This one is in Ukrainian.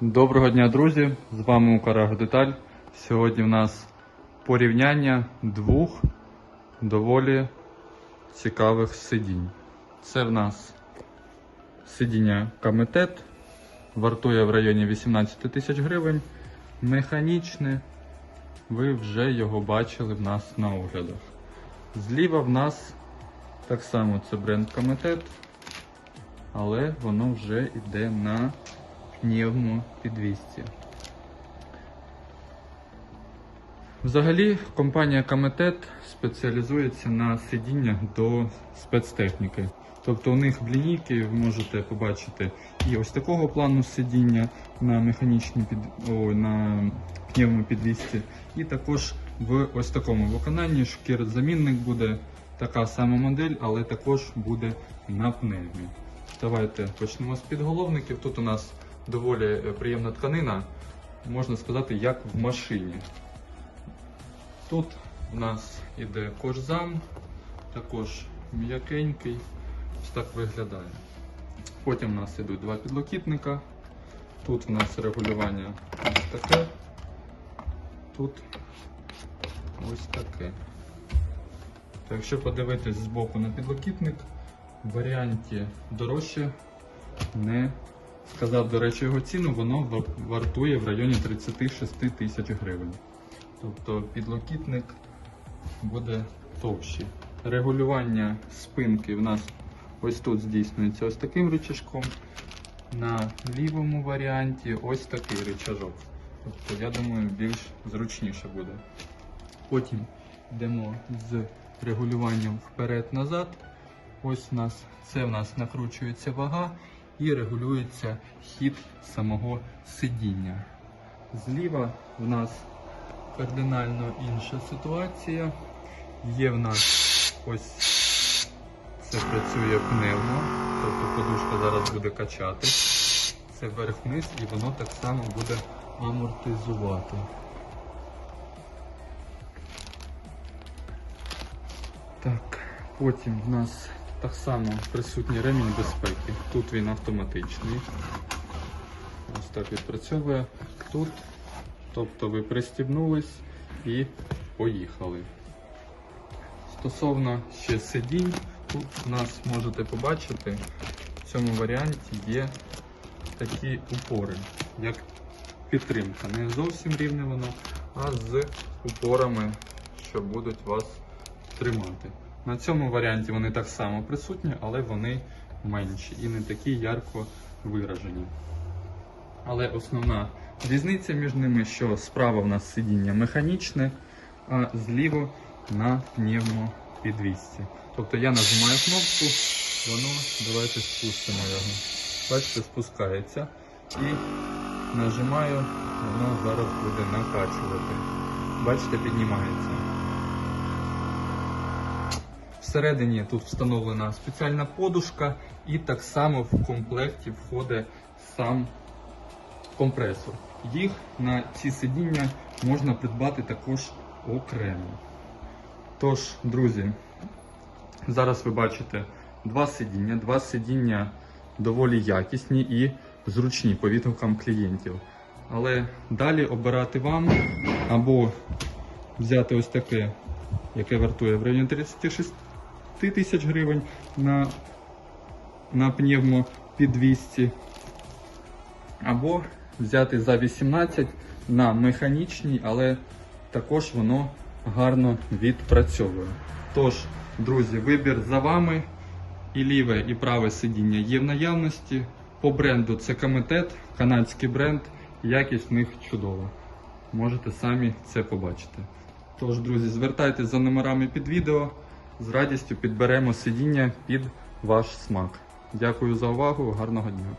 Доброго дня, друзі! З вами Укараг Деталь. Сьогодні в нас порівняння двох доволі цікавих сидінь. Це в нас сидіння Каметет, вартує в районі 18 тисяч гривень. Механічне, ви вже його бачили в нас на оглядах. Зліва в нас так само це бренд Каметет, але воно вже йде на пневмопідвісці. Взагалі, компанія Каметет спеціалізується на сидіннях до спецтехніки. Тобто у них в лінійки ви можете побачити і ось такого плану сидіння на механічній під... О, на пневмопідвісці, і також в ось такому виконанні шкірозамінник буде така сама модель, але також буде на пневмі. Давайте почнемо з підголовників. Тут у нас доволі е, приємна тканина, можна сказати, як в машині. Тут у нас іде кожзам, також м'якенький, ось так виглядає. Потім у нас йдуть два підлокітника. Тут у нас регулювання ось таке. Тут ось таке. Так, якщо подивитись збоку на підлокітник, в варіанті дорожче не сказав, до речі, його ціну, воно вартує в районі 36 тисяч гривень. Тобто підлокітник буде товщий. Регулювання спинки в нас ось тут здійснюється ось таким рычажком. На лівому варіанті ось такий рычажок. Тобто, я думаю, більш зручніше буде. Потім йдемо з регулюванням вперед-назад. Ось у нас це в нас накручується вага і регулюється хід самого сидіння. Зліва в нас кардинально інша ситуація. Є в нас ось це працює пневмо, тобто подушка зараз буде качати. Це вверх-вниз і воно так само буде амортизувати. Так, потім в нас так само присутній ремінь безпеки. Тут він автоматичний. Ось так відпрацьовує. Тут, тобто ви пристібнулись і поїхали. Стосовно ще сидінь, тут у нас можете побачити, в цьому варіанті є такі упори, як підтримка. Не зовсім рівне воно, а з упорами, що будуть вас тримати. На цьому варіанті вони так само присутні, але вони менші і не такі ярко виражені. Але основна різниця між ними, що справа в нас сидіння механічне, а зліво на пневмопідвісці. Тобто я нажимаю кнопку, воно, давайте спустимо його. Бачите, спускається. І нажимаю, воно зараз буде накачувати. Бачите, піднімається. Всередині тут встановлена спеціальна подушка, і так само в комплекті входить сам компресор. Їх на ці сидіння можна придбати також окремо. Тож, друзі, зараз ви бачите два сидіння. Два сидіння доволі якісні і зручні по відгукам клієнтів. Але далі обирати вам або взяти ось таке, яке вартує в районі 36 тисяч гривень на, на пневмо підвісці, або взяти за 18 на механічній, але також воно гарно відпрацьовує. Тож, друзі, вибір за вами. І ліве, і праве сидіння є в наявності. По бренду це комітет, канадський бренд, якість в них чудова. Можете самі це побачити. Тож, друзі, звертайтесь за номерами під відео. З радістю підберемо сидіння під ваш смак. Дякую за увагу, гарного дня!